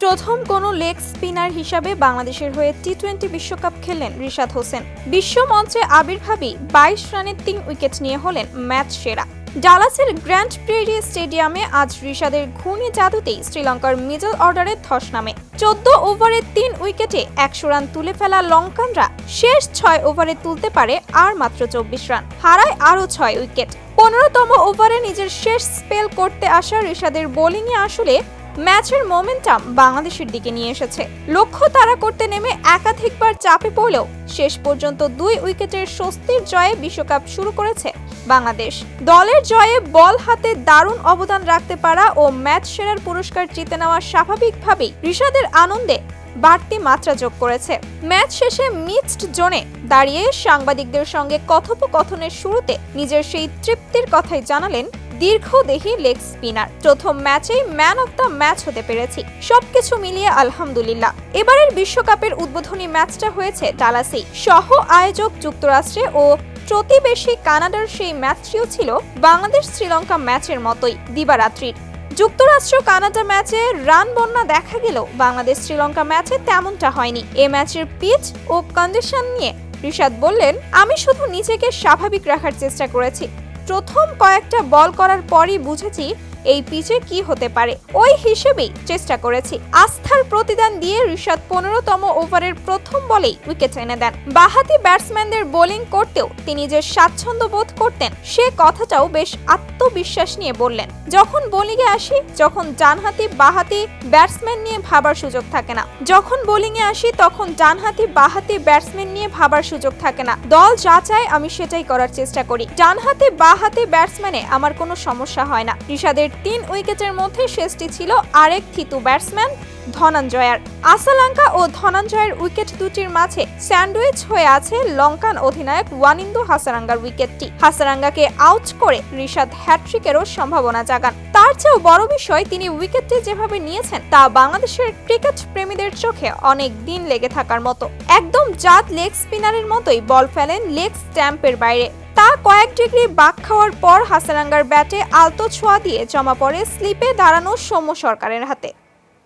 প্রথম কোনো leg spinner হিসাবে বাংলাদেশের হয়ে টি টোয়েন্টি বিশ্বকাপ খেললেন রিশাদ হোসেন। বিশ্ব মঞ্চে আবির্ভাবী বাইশ রানের তিন উইকেট নিয়ে হলেন ম্যাচ সেরা। ডালাসের গ্র্যান্ড প্রেরি স্টেডিয়ামে আজ রিশাদের ঘূর্ণি জাদুতেই শ্রীলঙ্কার মিডল অর্ডারে ধস নামে। চোদ্দ ওভারে তিন উইকেটে একশো রান তুলে ফেলা লঙ্কানরা শেষ ছয় ওভারে তুলতে পারে আর মাত্র চব্বিশ রান, হারায় আরও ছয় উইকেট। পনেরোতম ওভারে নিজের শেষ স্পেল করতে আসা রিশাদের বোলিংয়ে আসলে ম্যাচের মোমেন্টাম বাংলাদেশের দিকে নিয়ে এসেছে। লক্ষ্য তারা করতে নেমে একাধিকবার চাপে পড়লেও শেষ পর্যন্ত দুই উইকেটের স্বস্তির জয়ে বিশ্বকাপ শুরু করেছে বাংলাদেশ। দলের জয়ে বল হাতে দারুণ অবদান রাখতে পারা ও ম্যাচ সেরার পুরস্কার জিতে নেওয়া স্বাভাবিকভাবেই ঋষাদের আনন্দে বাড়তি মাত্রা যোগ করেছে। ম্যাচ শেষে মিক্সড জোনে দাঁড়িয়ে সাংবাদিকদের সঙ্গে কথোপকথনের শুরুতে নিজের সেই তৃপ্তির কথাই জানালেন দীর্ঘদেহী লেগ স্পিনার। প্রথম ম্যাচেই ম্যান অফ দ্য ম্যাচ হতে পেরেছি। সবকিছু মিলিয়ে আলহামদুলিল্লাহ। এবারের বিশ্বকাপের উদ্বোধনী ম্যাচটা হয়েছে ডালাসেই সহ আয়োজক যুক্তরাষ্ট্রে ও প্রতিবেশী কানাডার সেই ম্যাচটিও ছিল বাংলাদেশ শ্রীলঙ্কা ম্যাচের মতোই দিবারাত্রির। যুক্তরাষ্ট্র কানাডা ম্যাচে রান বন্যা দেখা গেলেও বাংলাদেশ শ্রীলঙ্কা ম্যাচে তেমনটা হয়নি। এ ম্যাচের পিচ ও কন্ডিশন নিয়ে ঋষাদ বললেন, আমি শুধু নিজেকে স্বাভাবিক রাখার চেষ্টা করেছি। প্রথম কয়েকটা বল করার পরই বুঝেছি এই পিচে কি হতে পারে? ওই হিসেবেই চেষ্টা করেছি। আস্থার প্রতিদান দিয়ে ঋষাদ পনেরোতম ওভারের প্রথম বলেই উইকেট এনে দেন। বাহাতি ব্যাটসম্যানদের বোলিং করতেও তিনি যে স্বাচ্ছন্দ্য বোধ করতেন, সে কথাটাও বেশ আত্মবিশ্বাস নিয়ে বললেন। যখন বোলিংয়ে আসি, যখন ডানহাতি বাহাতি ব্যাটসম্যান নিয়ে ভাবার সুযোগ থাকে না। যখন বোলিংয়ে আসি, তখন ডানহাতি বাহাতি ব্যাটসম্যান নিয়ে ভাবার সুযোগ থাকে না। দল যা চায়, আমি সেটাই করার চেষ্টা করি। ডানহাতি বাহাতি ব্যাটসম্যানে আমার কোনো সমস্যা হয় না। ঋষাদের তিন উইকেটের মধ্যে শেষটি ছিল আরেক থিতু ব্যাটসম্যান ধনঞ্জয়ার। আসালঙ্কা ও ধনঞ্জয়ের উইকেট দুটির মাঝে স্যান্ডউইচ হয়ে আছে লঙ্কান অধিনায়ক ওয়ানিন্দু হাসারাঙ্গার উইকেটটি। হাসারাঙ্গাকে আউট করে ঋষাদ হ্যাট্রিকেরও সম্ভাবনা জাগান। তার চেয়েও বড় বিষয়, তিনি উইকেটটি যেভাবে নিয়েছেন, তা বাংলাদেশের ক্রিকেট প্রেমীদের চোখে অনেক দিন লেগে থাকার মতো। একদম জাত লেগ স্পিনারের মতোই বল ফেলেন লেগ স্ট্যাম্পের বাইরে। তা কয়েক ডিগ্রি বাক খাওয়ার পর হাসারাঙ্গার ব্যাটে আলতো ছোঁয়া দিয়ে জমা পড়ে স্লিপে দাঁড়ানো সৌম্য সরকারের হাতে।